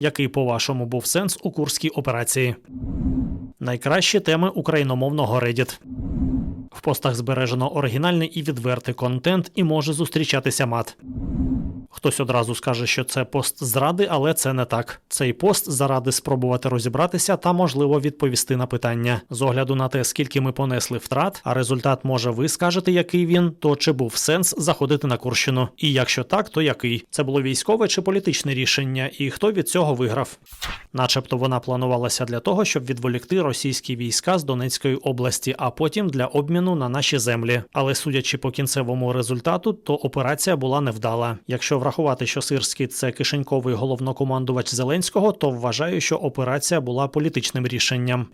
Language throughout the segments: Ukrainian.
Який, по-вашому, був сенс у курській операції? Найкращі теми україномовного Reddit. В постах збережено оригінальний і відвертий контент і може зустрічатися мат. Хтось одразу скаже, що це пост зради, але це не так. Цей пост заради спробувати розібратися та можливо відповісти на питання. З огляду на те, скільки ми понесли втрат, а результат може ви скажете, який він, то чи був сенс заходити на Курщину? І якщо так, то який? Це було військове чи політичне рішення, і хто від цього виграв? Начебто вона планувалася для того, щоб відволікти російські війська з Донецької області, а потім для обміну на наші землі. Але судячи по кінцевому результату, то операція була невдала. Якщо врахувати, що Сирський це кишеньковий головнокомандувач Зеленського, то вважаю, що операція була політичним рішенням.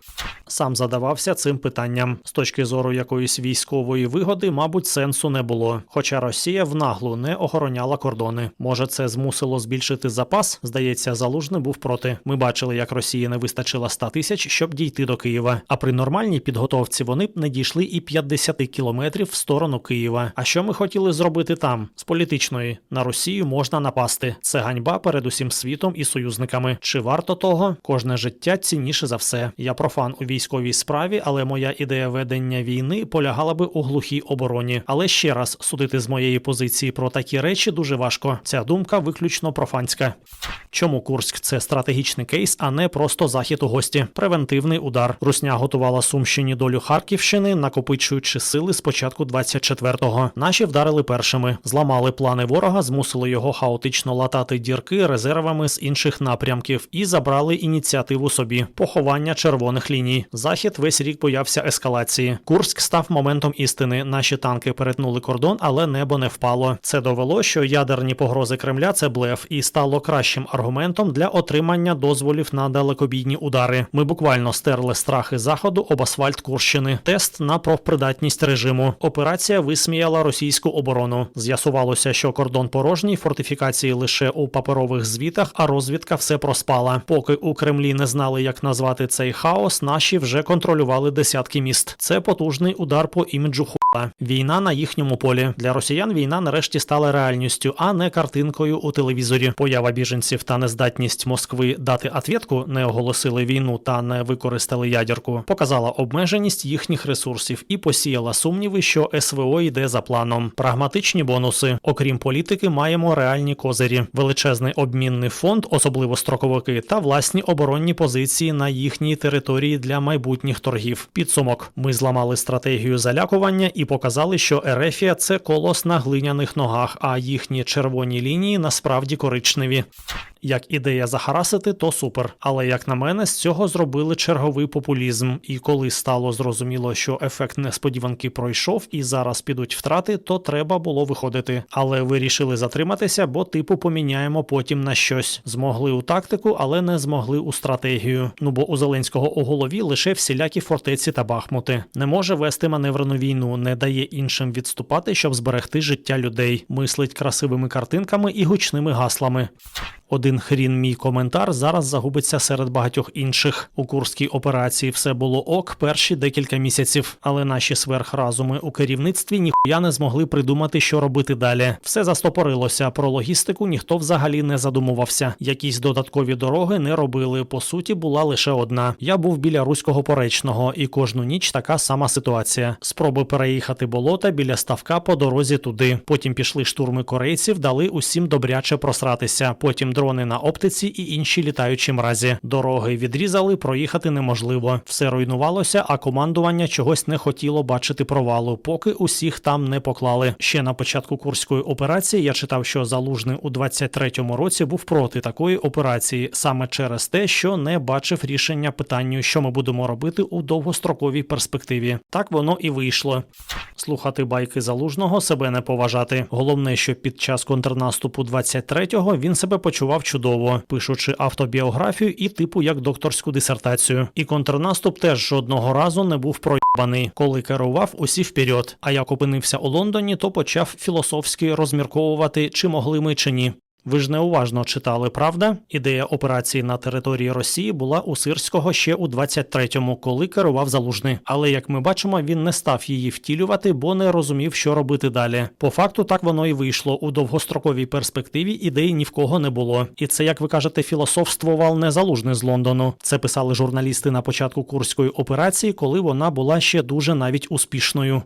Сам задавався цим питанням. З точки зору якоїсь військової вигоди, мабуть, сенсу не було. Хоча Росія в наглу не охороняла кордони. Може, це змусило збільшити запас? Здається, залужний був проти. Ми бачили, як Росії не вистачило 100 тисяч, щоб дійти до Києва. А при нормальній підготовці вони б не дійшли і 50 кілометрів в сторону Києва. А що ми хотіли зробити там? З політичної на Росію можна напасти. Це ганьба перед усім світом і союзниками. Чи варто того? Кожне життя цінніше за все. Я профан у військовій справі, але моя ідея ведення війни полягала би у глухій обороні. Але ще раз судити з моєї позиції про такі речі дуже важко. Ця думка виключно профанська. Чому Курськ це стратегічний кейс, а не просто захід у гості? Превентивний удар. Русня готувала Сумщині долю Харківщини, накопичуючи сили з початку 24-го. Наші вдарили першими, зламали плани ворога, змусили його хаотично латати дірки резервами з інших напрямків і забрали ініціативу собі поховання червоних ліній. Захід весь рік боявся ескалації. Курськ став моментом істини. Наші танки перетнули кордон, але небо не впало. Це довело, що ядерні погрози Кремля це блеф, і стало кращим аргументом для отримання дозволів на далекобійні удари. Ми буквально стерли страхи заходу об асфальт Курщини. Тест на профпридатність режиму. Операція висміяла російську оборону. З'ясувалося, що кордон порожній, фортифікації лише у паперових звітах, а розвідка все проспала. Поки у Кремлі не знали, як назвати цей хаос, наші вже контролювали десятки міст. Це потужний удар по іміджу хула. Війна на їхньому полі. Для росіян війна нарешті стала реальністю, а не картинкою у телевізорі. Поява біженців та нездатність Москви дати ответку, не оголосили війну та не використали ядерку, показала обмеженість їхніх ресурсів і посіяла сумніви, що СВО йде за планом. Прагматичні бонуси. Окрім політики, маємо реальні козирі, величезний обмінний фонд, особливо строковики, та власні оборонні позиції на їхній території для майбутніх торгів. Підсумок: ми зламали стратегію залякування і показали, що Ерефія це колос на глиняних ногах, а їхні червоні лінії насправді коричневі. Як ідея захарасити, то супер. Але як на мене, з цього зробили черговий популізм. І коли стало зрозуміло, що ефект несподіванки пройшов і зараз підуть втрати, то треба було виходити. Але вирішили затриматися, бо типу поміняємо потім на щось. Змогли у тактику, але не змогли у стратегію. Ну бо у Зеленського у голові лише всілякі фортеці та бахмути. Не може вести маневрену війну, не дає іншим відступати, щоб зберегти життя людей. Мислить красивими картинками і гучними гаслами. Один хрін мій коментар зараз загубиться серед багатьох інших. У курській операції все було ок перші декілька місяців, але наші сверхразуми у керівництві ніхуя не змогли придумати, що робити далі. Все застопорилося. Про логістику ніхто взагалі не задумувався. Якісь додаткові дороги не робили. По суті, була лише одна. Я був біля руського поречного, і кожну ніч така сама ситуація. Спроби переїхати болота біля ставка по дорозі туди. Потім пішли штурми корейців, дали усім добряче просратися. Потім дрони на оптиці і інші літаючі мразі. Дороги відрізали, проїхати неможливо. Все руйнувалося, а командування чогось не хотіло бачити провалу, поки усіх там не поклали. Ще на початку курської операції я читав, що залужний у 23-му році був проти такої операції, саме через те, що не бачив рішення питанню, що ми будемо робити у довгостроковій перспективі. Так воно і вийшло. Слухати байки залужного себе не поважати. Головне, що під час контрнаступу 23-го він себе почував чудово, пишучи автобіографію і типу як докторську дисертацію. І контрнаступ теж жодного разу не був проєбаний, коли керував усі вперед. А як опинився у Лондоні, то почав філософськи розмірковувати, чи могли ми чи ні. Ви ж неуважно читали, правда? Ідея операції на території Росії була у Сирського ще у 23-му, коли керував Залужний. Але як ми бачимо, він не став її втілювати, бо не розумів, що робити далі. По факту, так воно і вийшло. У довгостроковій перспективі ідеї ні в кого не було. І це, як ви кажете, філософствував не Залужний з Лондону. Це писали журналісти на початку курської операції, коли вона була ще дуже навіть успішною.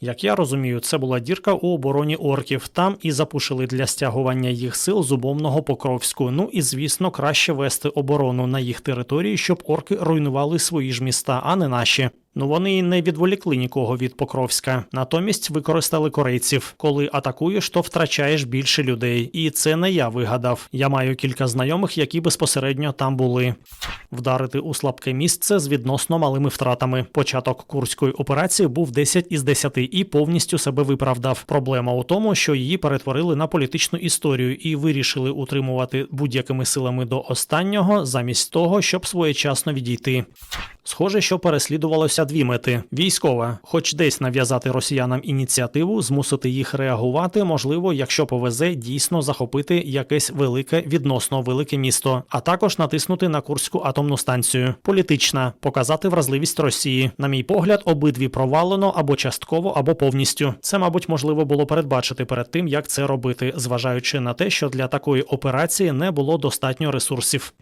Як я розумію, це була дірка у обороні орків. Там і запушили для стягування їх сил зубовного Покровську. Ну і звісно, краще вести оборону на їх території, щоб орки руйнували свої ж міста, а не наші. Ну вони не відволікли нікого від Покровська. Натомість використали корейців. Коли атакуєш, то втрачаєш більше людей. І це не я вигадав. Я маю кілька знайомих, які безпосередньо там були. Вдарити у слабке місце з відносно малими втратами. Початок курської операції був 10 із 10 і повністю себе виправдав. Проблема у тому, що її перетворили на політичну історію і вирішили утримувати будь-якими силами до останнього, замість того, щоб своєчасно відійти. Схоже, що переслідувалося дві мети: військова, хоч десь нав'язати росіянам ініціативу, змусити їх реагувати, можливо, якщо повезе, дійсно захопити якесь велике відносно велике місто, а також натиснути на Курську атомну станцію. Політична показати вразливість Росії. На мій погляд, обидві провалено або частково, або повністю. Це, мабуть, можливо було передбачити перед тим, як це робити, зважаючи на те, що для такої операції не було достатньо ресурсів.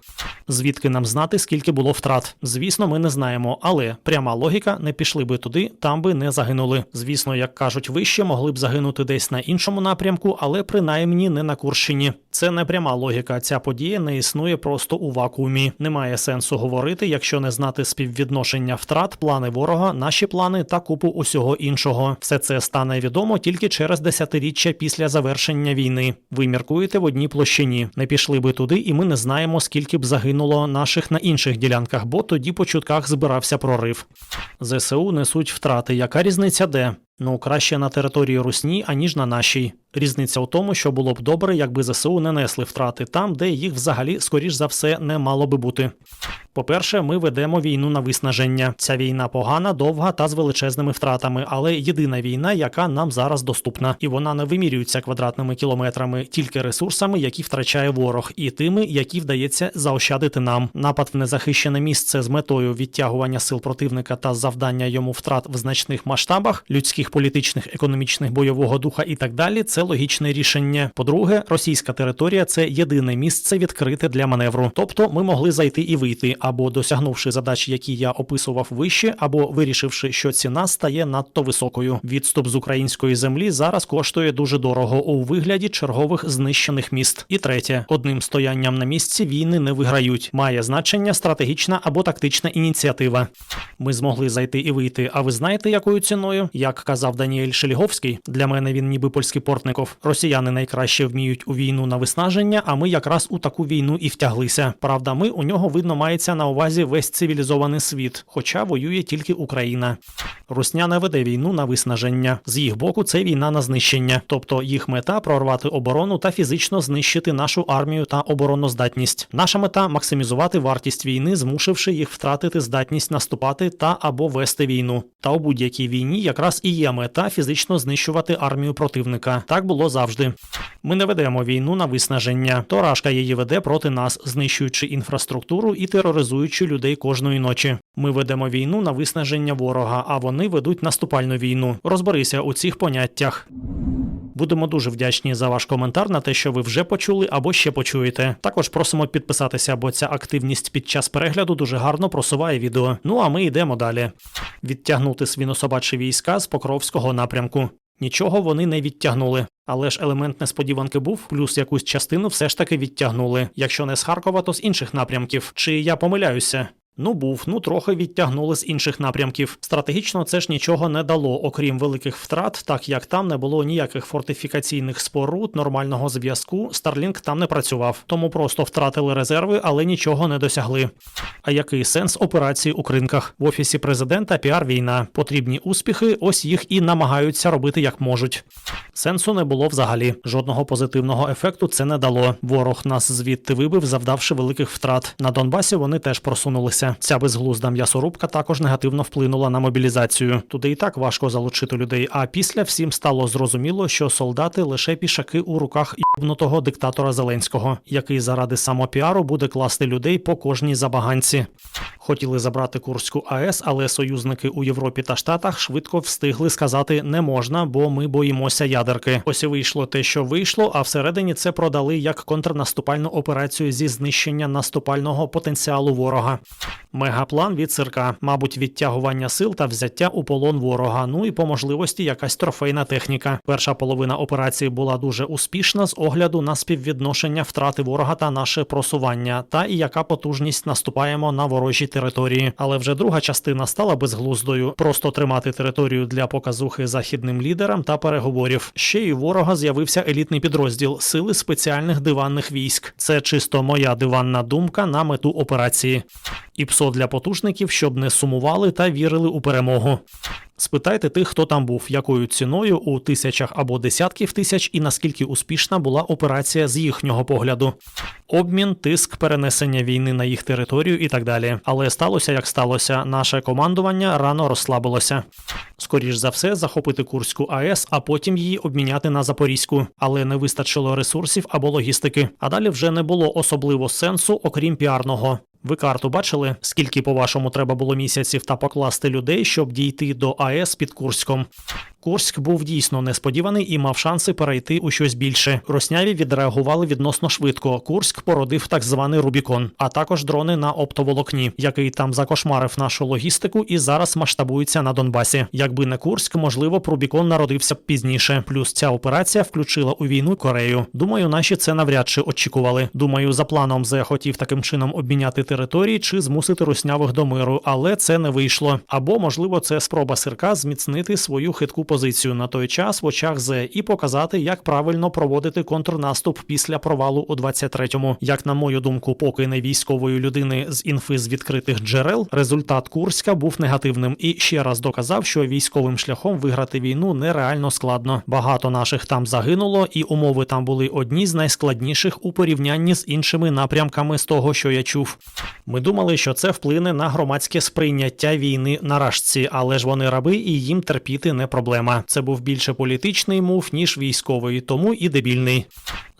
Звідки нам знати, скільки було втрат? Звісно, ми не знаємо, але пряма логіка не пішли би туди, там би не загинули. Звісно, як кажуть вище, могли б загинути десь на іншому напрямку, але принаймні не на Курщині. Це не пряма логіка. Ця подія не існує просто у вакуумі. Немає сенсу говорити, якщо не знати співвідношення втрат, плани ворога, наші плани та купу усього іншого. Все це стане відомо тільки через десятиріччя після завершення війни. Ви міркуєте в одній площині. Не пішли би туди, і ми не знаємо, скільки б загинуло наших на інших ділянках, бо тоді по чутках збирався прорив. ЗСУ несуть втрати. Яка різниця де? Ну, краще на території Русні, аніж на нашій. Різниця у тому, що було б добре, якби ЗСУ не несли втрати там, де їх взагалі, скоріш за все, не мало би бути. По-перше, ми ведемо війну на виснаження. Ця війна погана, довга та з величезними втратами, але єдина війна, яка нам зараз доступна, і вона не вимірюється квадратними кілометрами, тільки ресурсами, які втрачає ворог, і тими, які вдається заощадити нам. Напад в незахищене місце з метою відтягування сил противника та завдання йому втрат в значних масштабах, людських, політичних, економічних, бойового духа і так далі. Це логічне рішення. По-друге, російська територія це єдине місце відкрите для маневру. Тобто ми могли зайти і вийти, або досягнувши задач, які я описував вище, або вирішивши, що ціна стає надто високою. Відступ з української землі зараз коштує дуже дорого у вигляді чергових знищених міст. І третє, одним стоянням на місці війни не виграють. Має значення стратегічна або тактична ініціатива. Ми змогли зайти і вийти. А ви знаєте, якою ціною? Як казав Даніель Шеліговський, для мене він ніби польський портников. Росіяни найкраще вміють у війну на виснаження, а ми якраз у таку війну і втяглися. Правда, ми у нього видно мається на увазі весь цивілізований світ, хоча воює тільки Україна. Русня не веде війну на виснаження. З їх боку, це війна на знищення, тобто їх мета прорвати оборону та фізично знищити нашу армію та обороноздатність. Наша мета максимізувати вартість війни, змусивши їх втратити здатність наступати та або вести війну. Та у будь-якій війні якраз і є мета фізично знищувати армію противника. Так було завжди. Ми не ведемо війну на виснаження. То Рашка її веде проти нас, знищуючи інфраструктуру і тероризуючи людей кожної ночі. Ми ведемо війну на виснаження ворога, а вони ведуть наступальну війну. Розберися у цих поняттях. Будемо дуже вдячні за ваш коментар на те, що ви вже почули або ще почуєте. Також просимо підписатися, бо ця активність під час перегляду дуже гарно просуває відео. Ну а ми йдемо далі. Відтягнути свінособачі війська з Покровського напрямку. Нічого вони не відтягнули. Але ж елемент несподіванки був, плюс якусь частину все ж таки відтягнули. Якщо не з Харкова, то з інших напрямків. Чи я помиляюся? Ну був, ну трохи відтягнули з інших напрямків. Стратегічно це ж нічого не дало, окрім великих втрат, так як там не було ніяких фортифікаційних споруд, нормального зв'язку. Старлінг там не працював, тому просто втратили резерви, але нічого не досягли. А який сенс операції у кринках? В офісі президента піар війна. Потрібні успіхи, ось їх і намагаються робити як можуть. Сенсу не було взагалі. Жодного позитивного ефекту це не дало. Ворог нас звідти вибив, завдавши великих втрат. На Донбасі вони теж просунулися. Ця безглузда м'ясорубка також негативно вплинула на мобілізацію. Туди і так важко залучити людей. А після всім стало зрозуміло, що солдати лише пішаки у руках ібнутого диктатора Зеленського, який заради самопіару буде класти людей по кожній забаганці. Хотіли забрати Курську АЕС, але союзники у Європі та Штатах швидко встигли сказати не можна, бо ми боїмося ядерки. Ось і вийшло те, що вийшло. А всередині це продали як контрнаступальну операцію зі знищення наступального потенціалу ворога. Мегаплан від цирка, мабуть, відтягування сил та взяття у полон ворога. Ну і по можливості якась трофейна техніка. Перша половина операції була дуже успішна з огляду на співвідношення втрати ворога та наше просування, та і яка потужність наступаємо на ворожі території. Але вже друга частина стала безглуздою. Просто тримати територію для показухи західним лідерам та переговорів. Ще й ворога з'явився елітний підрозділ сили спеціальних диванних військ. Це чисто моя диванна думка на мету операції. І псо для потужників, щоб не сумували та вірили у перемогу. Спитайте тих, хто там був, якою ціною у тисячах або десятків тисяч, і наскільки успішна була операція з їхнього погляду. Обмін, тиск, перенесення війни на їх територію і так далі. Але сталося як сталося. Наше командування рано розслабилося. Скоріш за все, захопити Курську АЕС, а потім її обміняти на Запорізьку, але не вистачило ресурсів або логістики. А далі вже не було особливо сенсу, окрім піарного. Ви карту бачили, скільки по-вашому треба було місяців та покласти людей, щоб дійти до АЕС під Курськом? Курськ був дійсно несподіваний і мав шанси перейти у щось більше. Росняві відреагували відносно швидко. Курськ породив так званий Рубікон, а також дрони на оптоволокні, який там закошмарив нашу логістику і зараз масштабується на Донбасі. Якби не Курськ, можливо, б Рубікон народився б пізніше. Плюс ця операція включила у війну Корею. Думаю, наші це навряд чи очікували. Думаю, за планом Зе хотів таким чином обміняти території чи змусити руснявих до миру, але це не вийшло. Або можливо, це спроба сирка зміцнити свою хитку позицію на той час в очах Зе і показати, як правильно проводити контрнаступ після провалу у 23-му. Як на мою думку, поки не військової людини з інфи з відкритих джерел, результат Курська був негативним і ще раз доказав, що військовим шляхом виграти війну нереально складно. Багато наших там загинуло, і умови там були одні з найскладніших у порівнянні з іншими напрямками з того, що я чув. Ми думали, що це вплине на громадське сприйняття війни на рашці, але ж вони раби і їм терпіти не проблема. Це був більше політичний мув, ніж військовий, тому і дебільний.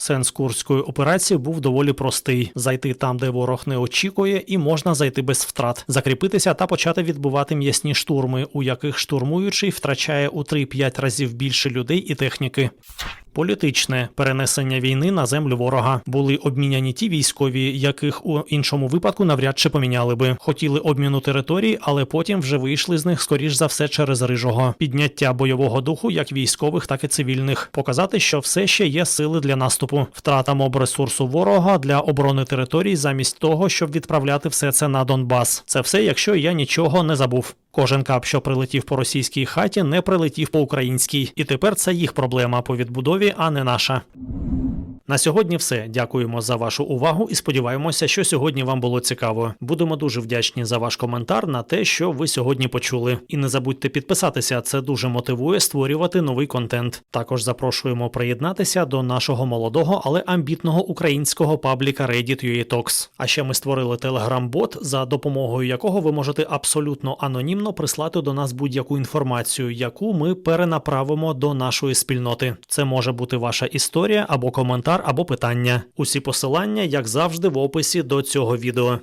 Сенс курської операції був доволі простий: зайти там, де ворог не очікує, і можна зайти без втрат, закріпитися та почати відбувати м'ясні штурми, у яких штурмуючий втрачає у 3-5 разів більше людей і техніки. Політичне перенесення війни на землю ворога були обміняні ті військові, яких у іншому випадку навряд чи поміняли би. Хотіли обміну територій, але потім вже вийшли з них скоріш за все через рижого підняття бойового духу, як військових, так і цивільних. Показати, що все ще є сили для наступу. Втрата моб ресурсу ворога для оборони територій, замість того, щоб відправляти все це на Донбас. Це все, якщо я нічого не забув. Кожен кап, що прилетів по російській хаті, не прилетів по українській, і тепер це їх проблема по відбудові, а не наша. На сьогодні все. Дякуємо за вашу увагу і сподіваємося, що сьогодні вам було цікаво. Будемо дуже вдячні за ваш коментар на те, що ви сьогодні почули. І не забудьте підписатися, це дуже мотивує створювати новий контент. Також запрошуємо приєднатися до нашого молодого, але амбітного українського пабліка Reddit Talks. А ще ми створили телеграм-бот, за допомогою якого ви можете абсолютно анонімно прислати до нас будь-яку інформацію, яку ми перенаправимо до нашої спільноти. Це може бути ваша історія або коментар, або питання. Усі посилання, як завжди, в описі до цього відео.